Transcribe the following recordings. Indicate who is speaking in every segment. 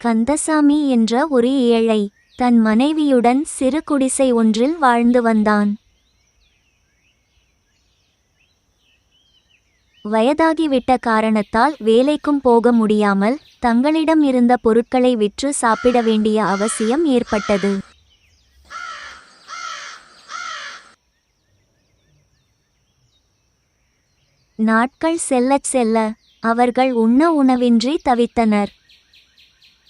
Speaker 1: கந்தசாமி என்ற ஒரு ஏழை தன் மனைவியுடன் சிறு குடிசை ஒன்றில் வாழ்ந்து வந்தான். வயதாகிவிட்ட காரணத்தால் வேலைக்கும் போக முடியாமல் தங்களிடம் இருந்த பொருட்களை விற்று சாப்பிட வேண்டிய அவசியம் ஏற்பட்டது. நாட்கள் செல்லச் செல்ல அவர்கள் உண்ண உணவின்றி தவித்தனர்.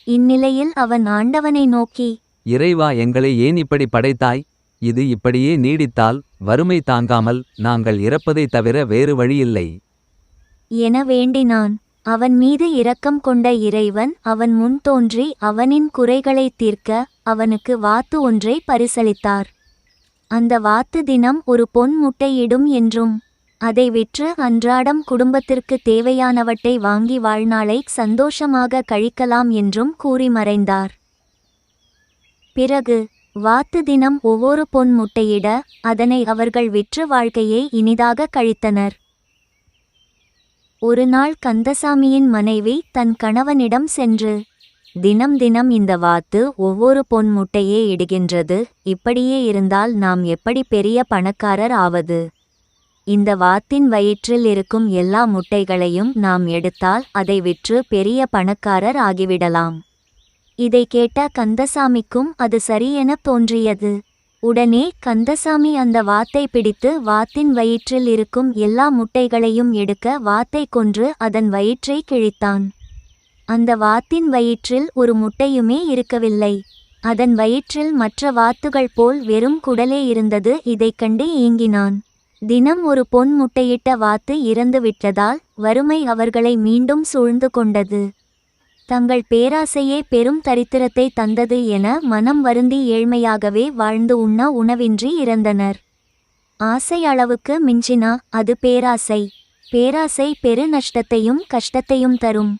Speaker 1: இந்நிலையில் அவன் ஆண்டவனை நோக்கி
Speaker 2: இறைவா எங்களை ஏன் இப்படி படைத்தாய்? இது இப்படியே நீடித்தால் வறுமை தாங்காமல் நாங்கள் இறப்பதைத் தவிர வேறு வழியில்லை.
Speaker 1: என வேண்டினான். அவன் மீது இரக்கம் கொண்ட இறைவன் அவன் முன் தோன்றி அவனின் குறைகளைத் தீர்க்க அவனுக்கு வாத்து ஒன்றை பரிசளித்தார். அந்த வாத்து தினம் ஒரு பொன் முட்டையிடும் என்றும் அதை விற்று அன்றாடம் குடும்பத்திற்கு தேவையானவற்றை வாங்கி வாழ்நாளை சந்தோஷமாக கழிக்கலாம் என்றும் கூறி மறைந்தார். பிறகு வாத்து தினம் ஒவ்வொரு பொன் முட்டையிட அதனை அவர்கள் விற்று வாழ்க்கையை இனிதாக கழித்தனர். ஒரு நாள் கந்தசாமியின் மனைவி தன் கணவனிடம் சென்று தினம் தினம் இந்த வாத்து ஒவ்வொரு பொன் முட்டையே இடுகின்றது இப்படியே இருந்தால் நாம் எப்படி பெரிய பணக்காரர் ஆவது? இந்த வாத்தின் வயிற்றில் இருக்கும் எல்லா முட்டைகளையும் நாம் எடுத்தால் அதை விற்று பெரிய பணக்காரர் ஆகிவிடலாம். இதை கேட்ட கந்தசாமிக்கும் அது சரியெனத் தோன்றியது. உடனே கந்தசாமி அந்த வாத்தை பிடித்து வாத்தின் வயிற்றில் இருக்கும் எல்லா முட்டைகளையும் எடுக்க வாத்தை கொன்று அதன் வயிற்றை கிழித்தான். அந்த வாத்தின் வயிற்றில் ஒரு முட்டையுமே இருக்கவில்லை. அதன் வயிற்றில் மற்ற வாத்துகள் போல் வெறும் குடலே இருந்தது. இதைக் கண்டு ஏங்கினான். தினம் ஒரு பொன் முட்டையிட்ட வாத்து இறந்துவிட்டதால் வறுமை அவர்களை மீண்டும் சூழ்ந்து கொண்டது. தங்கள் பேராசையே பெரும் தரித்திரத்தை தந்தது என மனம் வருந்தி ஏழ்மையாகவே வாழ்ந்து உண்ண உணவின்றி இறந்தனர். ஆசை அளவுக்கு மிஞ்சினா அது பேராசை. பேராசை பெரு நஷ்டத்தையும் கஷ்டத்தையும் தரும்.